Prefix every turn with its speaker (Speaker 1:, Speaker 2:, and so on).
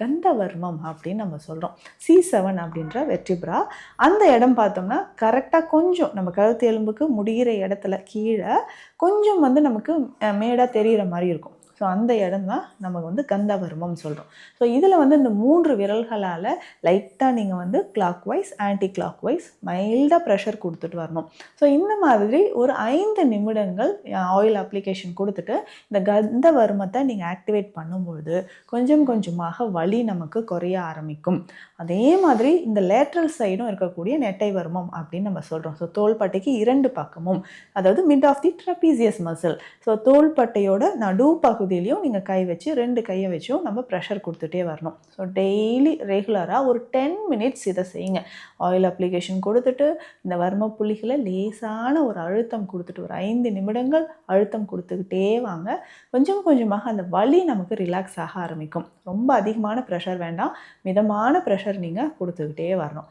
Speaker 1: கந்தவர்மம் அப்படின்னு நம்ம சொல்கிறோம் சி செவன் அப்படின்ற வெற்றிபுரா அந்த இடம் பார்த்தோம்னா கரெக்டாக கொஞ்சம் நம்ம கழுத்து எலும்புக்கு முடிகிற இடத்துல கீழே கொஞ்சம் வந்து நமக்கு மேடாக தெரிகிற மாதிரி இருக்கும். ஸோ அந்த இடம் தான் நமக்கு வந்து கந்தவர்மம் சொல்கிறோம் ஸோ இதில் வந்து இந்த மூன்று விரல்களால் லைட்டாக நீங்கள் வந்து clockwise anticlockwise மைல்டாக ப்ரெஷர் கொடுத்துட்டு வரணும். ஸோ இந்த மாதிரி ஒரு ஐந்து நிமிடங்கள் ஆயில் அப்ளிகேஷன் கொடுத்துட்டு இந்த கந்தவர்மத்தை நீங்கள் ஆக்டிவேட் பண்ணும்பொழுது கொஞ்சம் கொஞ்சமாக வலி நமக்கு குறைய ஆரம்பிக்கும். அதே மாதிரி இந்த லேட்ரல் சைடும் இருக்கக்கூடிய நெட்டை வர்மம் அப்படின்னு நம்ம சொல்கிறோம் ஸோ தோள்பட்டைக்கு இரண்டு பக்கமும் அதாவது mid of the trapezius muscle so தோள்பட்டையோட நடு பகுதியிலையும் நீங்கள் கை வச்சு ரெண்டு கையை வச்சும் நம்ம ப்ரெஷர் கொடுத்துட்டே வரணும். ஸோ டெய்லி ரெகுலராக ஒரு டென் மினிட்ஸ் இதை செய்யுங்க. ஆயில் அப்ளிகேஷன் கொடுத்துட்டு இந்த வர்ம புள்ளிகளை லேசான ஒரு அழுத்தம் கொடுத்துட்டு ஒரு ஐந்து நிமிடங்கள் அழுத்தம் கொடுத்துக்கிட்டே வாங்க. கொஞ்சம் கொஞ்சமாக அந்த வலி நமக்கு ரிலாக்ஸ் ஆக ஆரம்பிக்கும். ரொம்ப அதிகமான ப்ரெஷர் வேண்டாம். மிதமான ப்ரெஷர் நீங்கள் கொடுத்துக்கிட்டே வரணும்.